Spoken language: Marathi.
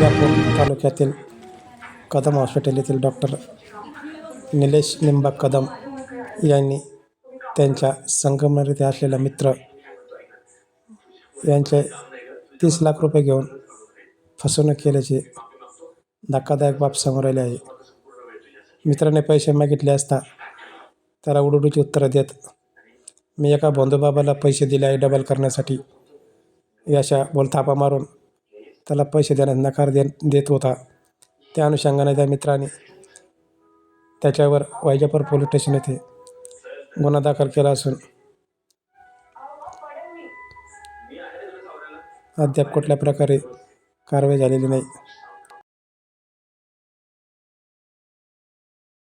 तालुक्यातील कदम हॉस्पिटल येथील डॉक्टर निलेश निंबा कदम यांनी त्यांच्या संगमनेर असलेला मित्र यांचे तीस लाख रुपये घेऊन फसवणूक केल्याची धक्कादायक बाब समोर आली आहे. मित्राने पैसे मागितले असता त्याला उडुडूची उत्तरं देत मी एका बंधूबाबाला पैसे दिले आहे डबल करण्यासाठी याशा बोलथापा मारून त्याला पैसे देण्यास नकार दे देत होता. त्या अनुषंगाने त्या मित्राने त्याच्यावर वैजापूर पोलीस स्टेशन येथे गुन्हा दाखल केला असून अद्याप कुठल्या प्रकारे कारवाई झालेली नाही.